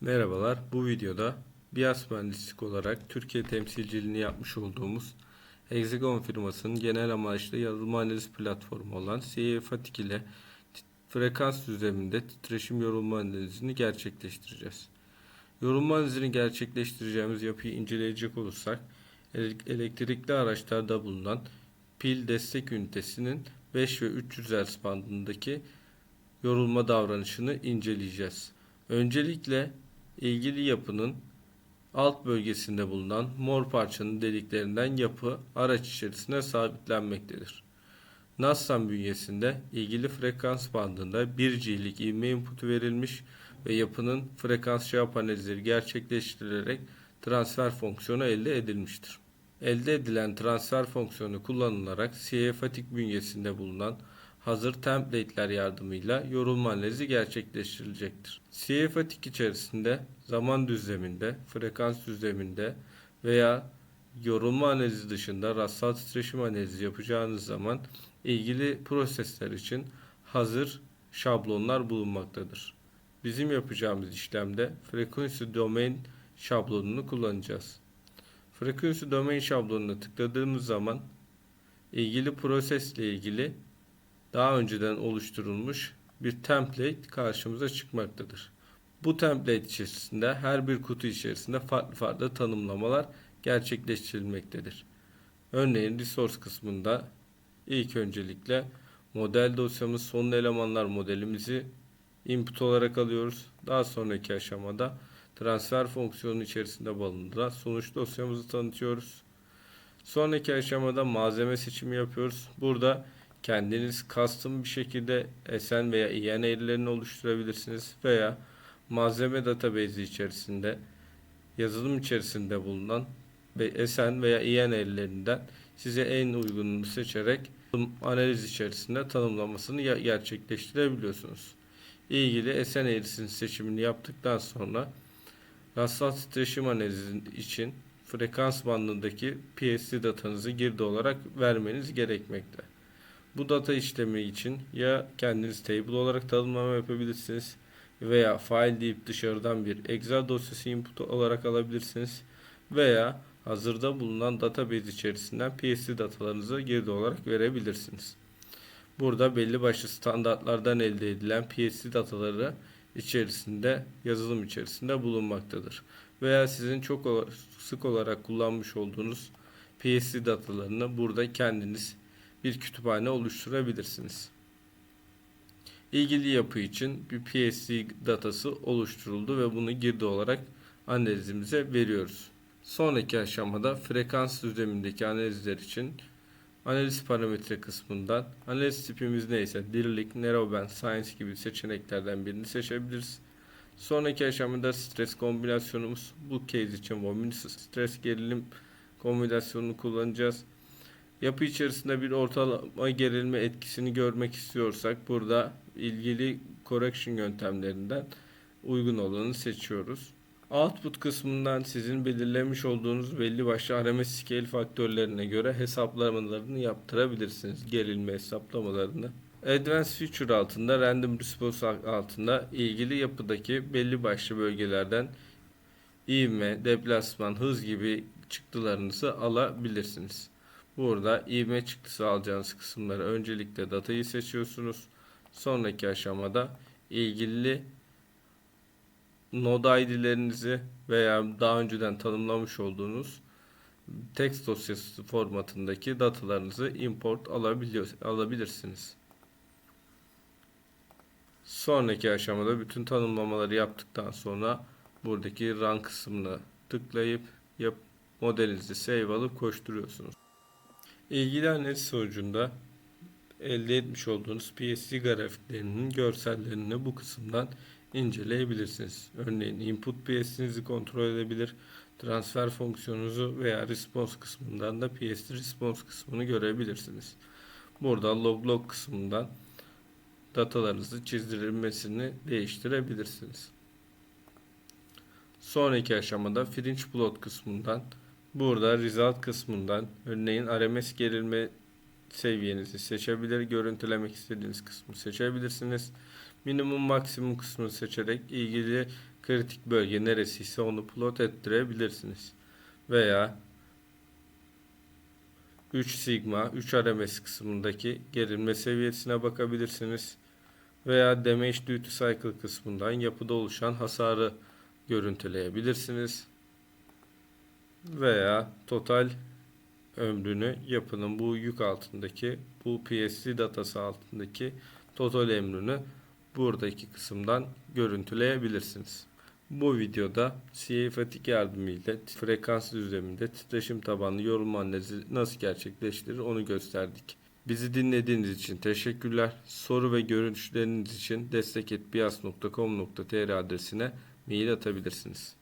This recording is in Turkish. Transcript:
Merhabalar, bu videoda BIAS mühendislik olarak Türkiye temsilciliğini yapmış olduğumuz Hexagon firmasının genel amaçlı yazılım analiz platformu olan CE-FATIC ile frekans düzleminde titreşim yorulma analizini gerçekleştireceğiz. Yorulma analizini gerçekleştireceğimiz yapıyı inceleyecek olursak, ele- elektrikli araçlarda bulunan pil destek ünitesinin 5 ve 300 Hz bandındaki yorulma davranışını inceleyeceğiz. Öncelikle ilgili yapının alt bölgesinde bulunan mor parçanın deliklerinden yapı araç içerisine sabitlenmektedir. Nassam bünyesinde ilgili frekans bandında 1G'lik ivme inputu verilmiş ve yapının frekans cevap analizleri gerçekleştirilerek transfer fonksiyonu elde edilmiştir. Elde edilen transfer fonksiyonu kullanılarak CE-FATIC bünyesinde bulunan hazır template'ler yardımıyla yorulma analizi gerçekleştirilecektir. CE-FATIC içerisinde zaman düzleminde, frekans düzleminde veya yorulma analizi dışında rastsal titreşim analizi yapacağınız zaman ilgili prosesler için hazır şablonlar bulunmaktadır. Bizim yapacağımız işlemde frequency domain şablonunu kullanacağız. Frequency domain şablonuna tıkladığımız zaman ilgili prosesle ilgili daha önceden oluşturulmuş bir template karşımıza çıkmaktadır. Bu template içerisinde her bir kutu içerisinde farklı farklı tanımlamalar gerçekleştirilmektedir. Örneğin resource kısmında ilk öncelikle model dosyamız son elemanlar modelimizi input olarak alıyoruz. Daha sonraki aşamada transfer fonksiyonu içerisinde barındıran sonuç dosyamızı tanıtıyoruz. Sonraki aşamada malzeme seçimi yapıyoruz. Burada kendiniz custom bir şekilde SN veya IN eğrilerini oluşturabilirsiniz veya malzeme database içerisinde yazılım içerisinde bulunan SN veya IN eğrilerinden size en uygununu seçerek analiz içerisinde tanımlamasını gerçekleştirebiliyorsunuz. İlgili SN eğrisinin seçimini yaptıktan sonra rastsal titreşim analizi için frekans bandındaki PSD datanızı girdi olarak vermeniz gerekmekte. Bu data işlemi için ya kendiniz table olarak tanımlama yapabilirsiniz veya file deyip dışarıdan bir Excel dosyası input olarak alabilirsiniz veya hazırda bulunan database içerisinden PSD datalarınızı girdi olarak verebilirsiniz. Burada belli başlı standartlardan elde edilen PSD dataları içerisinde yazılım içerisinde bulunmaktadır. Veya sizin çok sık olarak kullanmış olduğunuz PSD datalarını burada kendiniz bir kütüphane oluşturabilirsiniz. İlgili yapı için bir PSD datası oluşturuldu ve bunu girdi olarak analizimize veriyoruz. Sonraki aşamada frekans düzlemindeki analizler için analiz parametre kısmından analiz tipimiz neyse dirilik, narrowband, science gibi seçeneklerden birini seçebiliriz. Sonraki aşamada stres kombinasyonumuz bu case için Womin stres gerilim kombinasyonunu kullanacağız. Yapı içerisinde bir ortalama gerilme etkisini görmek istiyorsak burada ilgili correction yöntemlerinden uygun olanı seçiyoruz. Output kısmından sizin belirlemiş olduğunuz belli başlı RMS scale faktörlerine göre hesaplamalarını yaptırabilirsiniz. Gerilme hesaplamalarını. Advanced Feature altında Random Response altında ilgili yapıdaki belli başlı bölgelerden ivme, deplasman, hız gibi çıktılarınızı alabilirsiniz. Burada ivme çıktısı alacağınız kısımları öncelikle datayı seçiyorsunuz. Sonraki aşamada ilgili node ID'lerinizi veya daha önceden tanımlamış olduğunuz text dosyası formatındaki datalarınızı import alabilirsiniz. Sonraki aşamada bütün tanımlamaları yaptıktan sonra buradaki run kısmına tıklayıp yap, modelinizi save alıp koşturuyorsunuz. İlgili analiz sonucunda elde etmiş olduğunuz PSD grafiklerinin görsellerini bu kısımdan inceleyebilirsiniz. Örneğin input PS'inizi kontrol edebilir, transfer fonksiyonunuzu veya response kısmından da PSD response kısmını görebilirsiniz. Burada log log kısmından datalarınızı çizdirilmesini değiştirebilirsiniz. Sonraki aşamada fringe plot kısmından burada result kısmından örneğin RMS gerilme seviyenizi seçebilir, görüntülemek istediğiniz kısmı seçebilirsiniz. Minimum maksimum kısmını seçerek ilgili kritik bölge neresiyse onu plot ettirebilirsiniz. Veya 3 sigma 3 RMS kısmındaki gerilme seviyesine bakabilirsiniz. Veya damage due to cycle kısmından yapıda oluşan hasarı görüntüleyebilirsiniz. Veya total ömrünü yapının bu yük altındaki bu PSD datası altındaki total ömrünü buradaki kısımdan görüntüleyebilirsiniz. Bu videoda CA Fatik yardımıyla frekans düzleminde titreşim tabanlı yorulma analizi nasıl gerçekleştirir onu gösterdik. Bizi dinlediğiniz için teşekkürler. Soru ve görüşleriniz için destek.bias.com.tr adresine mail atabilirsiniz.